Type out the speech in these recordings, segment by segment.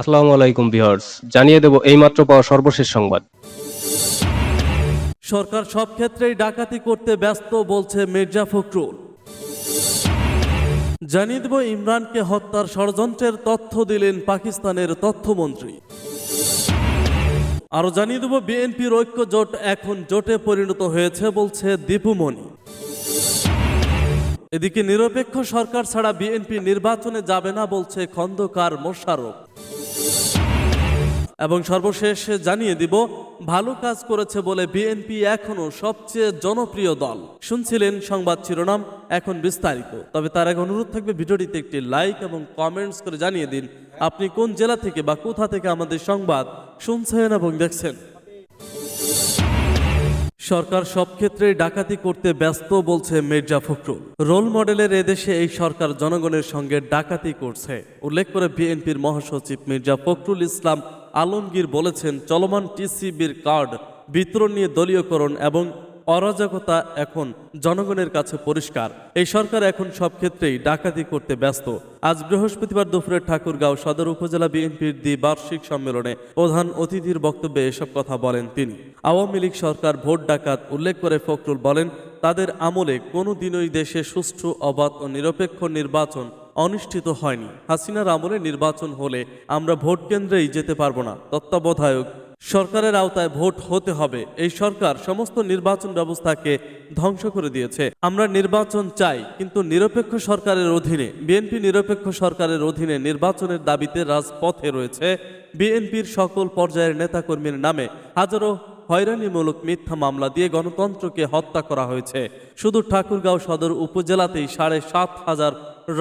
আসসালামু আলাইকুম ভিউয়ার্স, জানিয়ে দেব এইমাত্র পাওয়া সর্বশেষ সংবাদ। সরকার সব ক্ষেত্রেই ডাকাতি করতে ব্যস্ত বলছে মির্জা ফখরুল। জানিয়ে দেব ইমরানকে হত্যার ষড়যন্ত্রের তথ্য দিলেন পাকিস্তানের তথ্যমন্ত্রী। আরও জানিয়ে দেব বিএনপির ঐক্য জোট এখন জোটে পরিণত হয়েছে বলছে দীপুমণি এদিকে নিরপেক্ষ সরকার ছাড়া বিএনপি নির্বাচনে যাবে না বলছে খন্দকার মোশারফ এবং সর্বশেষ জানিয়ে দিব, ভালো কাজ করেছে বলে বিএনপি এখনও সবচেয়ে জনপ্রিয় দল। শুনছিলেন সংবাদ শিরোনাম, এখন বিস্তারিত। তবে তার আগে অনুরোধ থাকবে ভিডিওটিতে একটি লাইক এবং কমেন্টস করে জানিয়ে দিন, আপনি কোন জেলা থেকে বা কোথা থেকে আমাদের সংবাদ শুনছেন এবং দেখছেন। সরকার সব ক্ষেত্রে ডাকাতি করতে ব্যস্ত বলছে মির্জা ফখরুল। রোল মডেলের এদেশে এই সরকার জনগণের সঙ্গে ডাকাতি করছে। উল্লেখ করে বিএনপির মহাসচিব মির্জা ফখরুল ইসলাম আলমগীর বলেছেন, চলমান টিসিবির কার্ড বিতরণ নিয়ে দলীয়করণ এবং অরাজকতা এখন জনগণের কাছে পরিষ্কার। এই সরকার এখন সব ক্ষেত্রেই ডাকাতি করতে ব্যস্ত। আজ বৃহস্পতিবার দুপুরে ঠাকুরগাঁও সদর উপজেলা বিএনপির দ্বিবার্ষিক সম্মেলনে প্রধান অতিথির বক্তব্যে এসব কথা বলেন তিনি। আওয়ামী লীগ সরকার ভোট ডাকাত উল্লেখ করে ফখরুল বলেন, তাদের আমলে কোনো দিনই দেশে সুষ্ঠু, অবাধ ও নিরপেক্ষ নির্বাচন অনুষ্ঠিত হয়নি। হাসিনার আমলে নির্বাচন হলে আমরা ভোট কেন্দ্রেই যেতে পারব না। তত্ত্বাবধায়ক, সরকারের আওতায় ভোট হতে হবে। এই সরকার সমস্ত নির্বাচন ব্যবস্থাকে ধ্বংস করে দিয়েছে। আমরা নির্বাচন চাই, কিন্তু নিরপেক্ষ সরকারের অধীনে, বিএনপি নিরপেক্ষ সরকারের অধীনে নির্বাচনের দাবিতে রাজপথে রয়েছে বিএনপির সকল পর্যায়ের নেতাকর্মীর নামে হাজারো হয়রানিমূলক মিথ্যা মামলা দিয়ে গণতন্ত্রকে হত্যা করা হয়েছে। শুধু ঠাকুরগাঁও সদর উপজেলাতেই সাড়ে সাত হাজার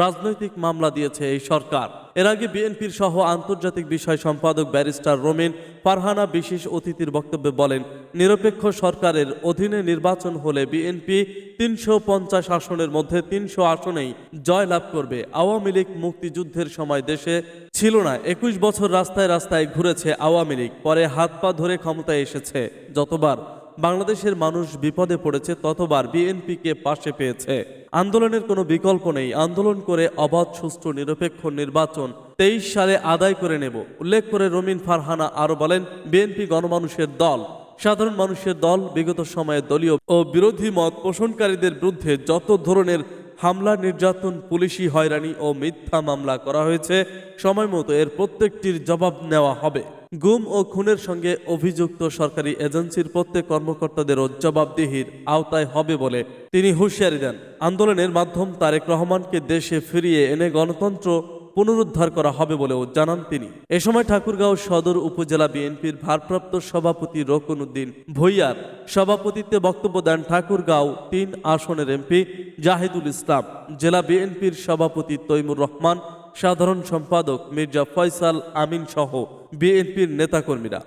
রাজনৈতিক মামলা দিয়েছে এই সরকার। এর আগে বিএনপির সহ আন্তর্জাতিক বিষয় সম্পাদক ব্যারিস্টার রোমেন ফারহানা বিশেষ অতিথির বক্তব্যে বলেন, নিরপেক্ষ সরকারের অধীনে নির্বাচন হলে বিএনপি তিনশো পঞ্চাশ আসনের মধ্যে তিনশো আসনেই জয়লাভ করবে। আওয়ামী লীগ মুক্তিযুদ্ধের সময় দেশে ছিল না, একুশ বছর রাস্তায় রাস্তায় ঘুরেছে আওয়ামী লীগ, পরে হাত পা ধরে ক্ষমতায় এসেছে। যতবার বাংলাদেশের মানুষ বিপদে পড়েছে, ততবার বিএনপিকে পাশে পেয়েছে। আন্দোলনের কোনো বিকল্প নেই। আন্দোলন করে অবাধ, সুষ্ঠু, নিরপেক্ষ নির্বাচন তেইশ সালে আদায় করে নেব। উল্লেখ করে রমিন ফারহানা আরও বলেন, বিএনপি গণমানুষের দল, সাধারণ মানুষের দল, বিগত সময়ে দলীয় ও বিরোধী মত পোষণকারীদের বিরুদ্ধে যত ধরনের হামলা, নির্যাতন, পুলিশি হয়রানি ও মিথ্যা মামলা করা হয়েছে। সময় মতো এর প্রত্যেকটির জবাব নেওয়া হবে। গুম ও খুনের সঙ্গে অভিযুক্ত সরকারি এজেন্সির প্রত্যেক কর্মকর্তাদেরও জবাবদিহির আওতায় হবে বলে তিনি হুঁশিয়ারি দেন। আন্দোলনের মাধ্যম তারেক রহমানকে দেশে ফিরিয়ে এনে গণতন্ত্র পুনরুদ্ধার করা হবে বলেও জানান তিনি। এ সময় ঠাকুরগাঁও সদর উপজেলা বিএনপির ভারপ্রাপ্ত সভাপতি রকুন উদ্দিন ভৈয়ার সভাপতিত্বে বক্তব্য দেন ঠাকুরগাঁও তিন আসনের এমপি জাহিদুল ইসলাম, জেলা বিএনপির সভাপতি তৈমুর রহমান, সাধারণ সম্পাদক মির্জা ফয়সাল আমিন সহ বিএনপির নেতাকর্মীরা।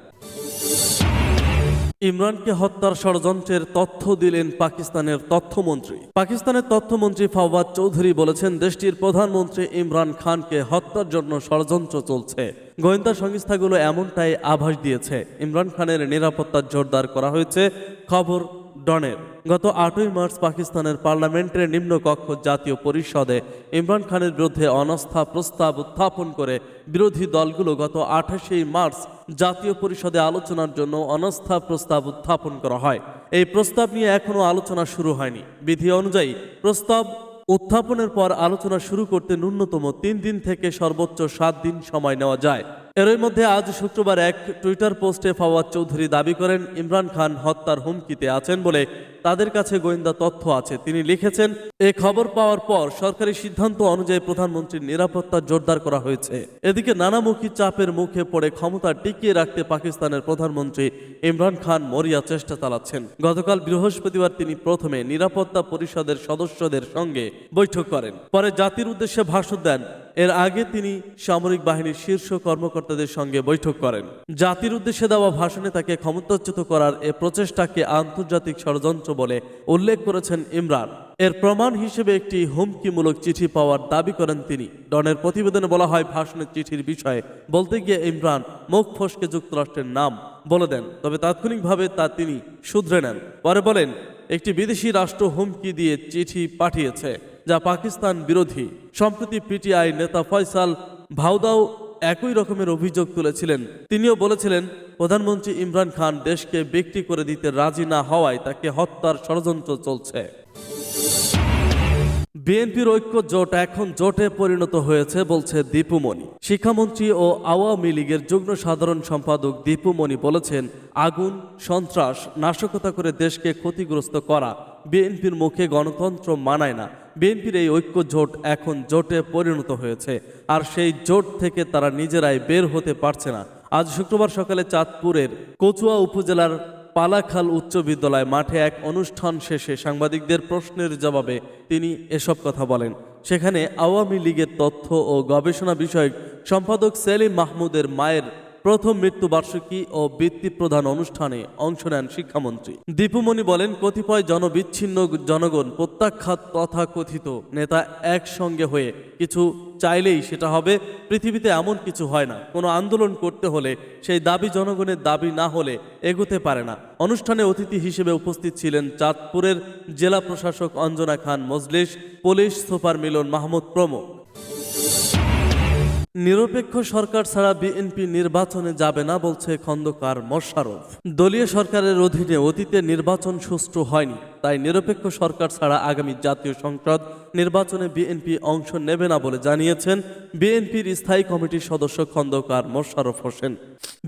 ইমরানকে হত্যার ষড়যন্ত্রের তথ্য দিলেন পাকিস্তানের তথ্যমন্ত্রী। পাকিস্তানের তথ্যমন্ত্রী ফাওয়াদ চৌধুরী বলেছেন, দেশটির প্রধানমন্ত্রী ইমরান খানকে হত্যার জন্য ষড়যন্ত্র চলছে। গোয়েন্দা সংস্থাগুলো এমনটাই আভাস দিয়েছে। ইমরান খানের নিরাপত্তা জোরদার করা হয়েছে, খবর ডনের। গত আটই মার্চ পাকিস্তানের পার্লামেন্টের নিম্নকক্ষ জাতীয় পরিষদে ইমরান খানের বিরুদ্ধে অনাস্থা প্রস্তাব উত্থাপন করে বিরোধী দলগুলো গত আঠাশে মার্চ জাতীয় পরিষদে আলোচনার জন্য অনাস্থা প্রস্তাব উত্থাপন করা হয়। এই প্রস্তাব নিয়ে এখনও আলোচনা শুরু হয়নি। বিধি অনুযায়ী প্রস্তাব উত্থাপনের পর আলোচনা শুরু করতে ন্যূনতম তিন দিন থেকে সর্বোচ্চ সাত দিন সময় নেওয়া যায়। এরই মধ্যে আজ শুক্রবার এক টুইটার পোস্টে ফাওয়াদ চৌধুরী দাবি করেন, ইমরান খান হত্যার হুমকিতে আছেন বলে তাদের কাছে গোয়েন্দা তথ্য আছে। তিনি লিখেছেন, এ খবর পাওয়ার পর সরকারি সিদ্ধান্ত অনুযায়ী প্রধানমন্ত্রীর নিরাপত্তা জোরদার করা হয়েছে। এদিকে নানামুখী চাপের মুখে পড়ে ক্ষমতা টিকিয়ে রাখতে পাকিস্তানের প্রধানমন্ত্রী ইমরান খান মরিয়া চেষ্টা চালাচ্ছেন। গতকাল বৃহস্পতিবার তিনি প্রথমে নিরাপত্তা পরিষদের সদস্যদের সঙ্গে বৈঠক করেন। পরে জাতির উদ্দেশ্যে ভাষণ দেন। এর আগে তিনি সামরিক বাহিনীর শীর্ষ কর্মকর্তাদের সঙ্গে বৈঠক করেন। জাতির উদ্দেশ্যে দেওয়া ভাষণে তাকে ক্ষমতাচ্যুত করার এ প্রচেষ্টাকে আন্তর্জাতিক ষড়যন্ত্র বলে উল্লেখ করেছেন ইমরান। এর প্রমাণ হিসেবে একটি হুমকিমূলক চিঠি পাওয়ার দাবি করেন তিনি। ডনের প্রতিবেদনে বলা হয়, ভাষণের চিঠির বিষয়ে বলতে গিয়ে ইমরান মুখ ফসকে যুক্তরাষ্ট্রের নাম বলে দেন, তবে তাৎক্ষণিকভাবে তা তিনি শুধরে নেন। পরে বলেন, একটি বিদেশি রাষ্ট্র হুমকি দিয়ে চিঠি পাঠিয়েছে, যা পাকিস্তান বিরোধী। সম্প্রতি পিটিআই নেতা ফয়সাল ভাউদাও একই রকমের অভিযোগ তুলেছিলেন। তিনিও বলেছিলেন প্রধানমন্ত্রী ইমরান খান দেশকে বিক্রি করে দিতে রাজি না হওয়ায় তাকে হত্যার ষড়যন্ত্র চলছে। বিএনপির ঐক্য জোট এখন জোটে পরিণত হয়েছে বলছে দীপুমণি শিক্ষামন্ত্রী ও আওয়ামী লীগের যুগ্ম সাধারণ সম্পাদক দীপুমণি বলেছেন, আগুন, সন্ত্রাস নাশকতা করে দেশকে ক্ষতিগ্রস্ত করা বিএনপির মুখে গণতন্ত্র মানায় না। বিএনপির এই ঐক্য জোট এখন জোটে পরিণত হয়েছে। আর সেই জোট থেকে তারা নিজেরাই বের হতে পারছে না। আজ শুক্রবার সকালে চাঁদপুরের কচুয়া উপজেলার পালাখাল উচ্চ বিদ্যালয় মাঠে এক অনুষ্ঠান শেষে সাংবাদিকদের প্রশ্নের জবাবে তিনি এসব কথা বলেন। সেখানে আওয়ামী লীগের তথ্য ও গবেষণা বিষয়ক সম্পাদক সেলিম মাহমুদের মায়ের প্রথম মৃত্যুবার্ষিকী ও বৃত্তি প্রদান অনুষ্ঠানে অংশ নেন শিক্ষামন্ত্রী। দীপুমণি বলেন, কতিপয় জনবিচ্ছিন্ন জনগণ প্রত্যাখ্যাত তথা কথিত নেতা একসঙ্গে হয়ে কিছু চাইলেই সেটা হবে। পৃথিবীতে এমন কিছু হয় না। কোনো আন্দোলন করতে হলে সেই দাবি জনগণের দাবি না হলে এগোতে পারে না। অনুষ্ঠানে অতিথি হিসেবে উপস্থিত ছিলেন চাঁদপুরের জেলা প্রশাসক অঞ্জনা খান মজলিস পুলিশ সুপার মিলন মাহমুদ প্রমুখ। নিরপেক্ষ সরকার ছাড়া বিএনপি নির্বাচনে যাবে না বলছে খন্দকার মোশাররফ। দলীয় সরকারের অধীনে অতীতে নির্বাচন সুষ্ঠু হয়নি, তাই নিরপেক্ষ সরকার ছাড়া আগামী জাতীয় সংসদ নির্বাচনে বিএনপি অংশ নেবে না বলে জানিয়েছেন বিএনপির স্থায়ী কমিটির সদস্য খন্দকার মোশাররফ হোসেন।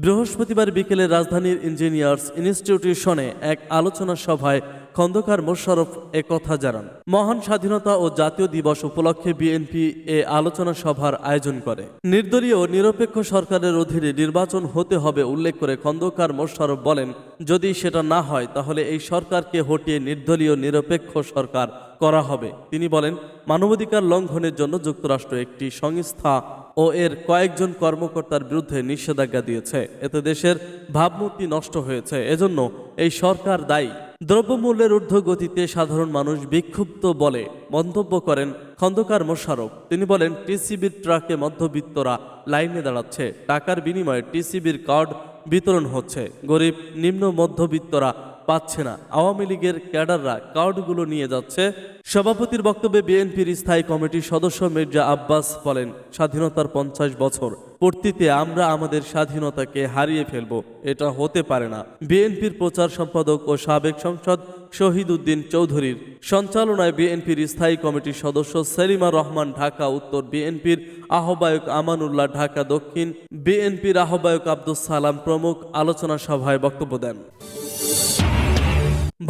বৃহস্পতিবার বিকেলে রাজধানীর ইঞ্জিনিয়ার্স ইনস্টিটিউশনে এক আলোচনা সভায় খন্দকার মোশাররফ একথা জানান। মহান স্বাধীনতা ও জাতীয় দিবস উপলক্ষে বিএনপি এ আলোচনা সভার আয়োজন করে। নির্দলীয় নিরপেক্ষ সরকারের অধীনে নির্বাচন হতে হবে উল্লেখ করে খন্দকার মোশারফ বলেন, যদি সেটা না হয়, তাহলে এই সরকারকে হটিয়ে নির্দলীয় নিরপেক্ষ সরকার করা হবে। তিনি বলেন, মানবাধিকার লঙ্ঘনের জন্য যুক্তরাষ্ট্র একটি সংস্থা ও এর কয়েকজন কর্মকর্তার বিরুদ্ধে নিষেধাজ্ঞা দিয়েছে। এতে দেশের ভাবমূর্তি নষ্ট হয়েছে। এজন্য এই সরকার দায়ী। দ্রব্যমূল্যের ঊর্ধ্বগতিতে সাধারণ মানুষ বিক্ষুব্ধ বলে মন্তব্য করেন খন্দকার মোশারফ তিনি বলেন, টিসিবির ট্রাকে মধ্যবিত্তরা লাইনে দাঁড়াচ্ছে। টাকার বিনিময়ে টিসিবির কার্ড বিতরণ হচ্ছে। গরিব, নিম্ন মধ্যবিত্তরা পাচ্ছে না। আওয়ামী লীগের ক্যাডাররা কার্ডগুলো নিয়ে যাচ্ছে। সভাপতির বক্তব্যে বিএনপির স্থায়ী কমিটির সদস্য মির্জা আব্বাস বলেন, স্বাধীনতার পঞ্চাশ বছর পূর্তিতে আমরা আমাদের স্বাধীনতাকে হারিয়ে ফেলব। এটা হতে পারে না। বিএনপির প্রচার সম্পাদক ও সাবেক সংসদ শহীদ উদ্দিন চৌধুরীর সঞ্চালনায় বিএনপির স্থায়ী কমিটির সদস্য সেলিমা রহমান ঢাকা, উত্তর বিএনপির আহ্বায়ক আমানুল্লাহ ঢাকা, দক্ষিণ বিএনপির আহ্বায়ক আব্দুস সালাম প্রমুখ আলোচনা সভায় বক্তব্য দেন।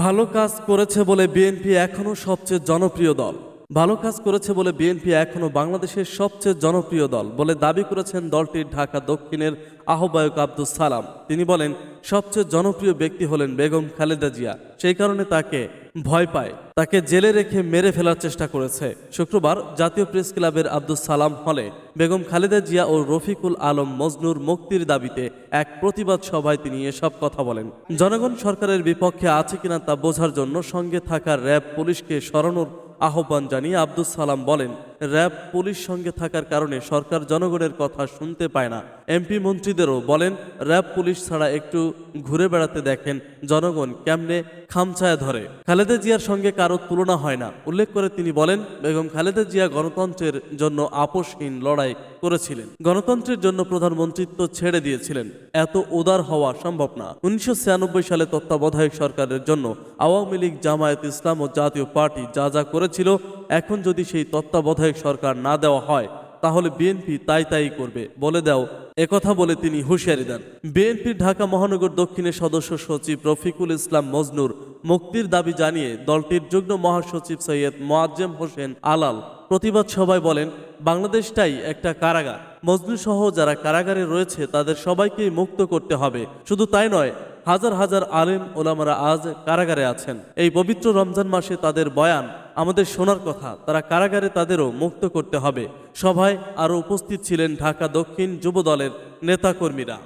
ভালো কাজ করেছে বলে বিএনপি এখনও সবচেয়ে জনপ্রিয় দল। ভালো কাজ করেছে বলে বিএনপি এখনও বাংলাদেশের সবচেয়ে জনপ্রিয় দল বলে দাবি করেছেন দলটির ঢাকা দক্ষিণের আহ্বায়ক আব্দুস সালাম। তিনি বলেন, সবচেয়ে জনপ্রিয় ব্যক্তি হলেন বেগম খালেদা জিয়া। সেই কারণে তাকে ভয় পায়। তাকে জেলে রেখে মেরে ফেলার চেষ্টা করেছে। শুক্রবার জাতীয় প্রেস ক্লাবের আব্দুস সালাম হলে বেগম খালেদা জিয়া ও রফিকুল আলম মজনুর মুক্তির দাবিতে এক প্রতিবাদ সভায় তিনি এসব কথা বলেন। জনগণ সরকারের বিপক্ষে আছে কিনা তা বোঝার জন্য সঙ্গে থাকা র্যাব পুলিশকে সরানোর আহ্বান জানিয়ে আব্দুল সালাম বলেন। র্যাব পুলিশ সঙ্গে থাকার কারণে সরকার জনগণের কথা শুনতে পায় না। এমপি মন্ত্রীদেরও বলেন, র্যাব পুলিশ ছাড়া একটু ঘুরে বেড়াতে দেখেন জনগণ কেমনে খামছায়া ধরে। খালেদা জিয়ার সঙ্গে কারও তুলনা হয় না। উল্লেখ করে তিনি বলেন, বেগম খালেদা জিয়া গণতন্ত্রের জন্য আপোষহীন লড়াই করেছিলেন। গণতন্ত্রের জন্য প্রধানমন্ত্রিত্ব ছেড়ে দিয়েছিলেন। এত উদার হওয়া সম্ভব না। উনিশশো ছিয়ানব্বই সালে তত্ত্বাবধায়ক সরকারের জন্য আওয়ামী লীগ জামায়াত ইসলাম ও জাতীয় পার্টি যা যা করেছিল, এখন যদি সেই তত্ত্বাবধায়ক সরকার না দেওয়া হয়, তাহলে বিএনপি তাই তাই করবে। বলে দাও একথা বলে তিনি হুঁশিয়ারি দেন। বিএনপির ঢাকা মহানগর দক্ষিণের সদস্য সচিব রফিকুল ইসলাম মজনুর মুক্তির দাবি জানিয়ে দলটির যুগ্ম মহাসচিব সৈয়দ মোয়াজ্জেম হোসেন আলাল প্রতিবাদ সভায় বলেন, বাংলাদেশটাই একটা কারাগার। মজনু সহ যারা কারাগারে রয়েছে, তাদের সবাইকেই মুক্ত করতে হবে। শুধু তাই নয়, হাজার হাজার আলেম ওলামারা আজ কারাগারে আছেন। এই পবিত্র রমজান মাসে তাদের বয়ান আমাদের শোনার কথা, তারা কারাগারে তাদেরও মুক্ত করতে হবে। সভায় আরও উপস্থিত ছিলেন ঢাকা দক্ষিণ যুবদলের নেতাকর্মীরা।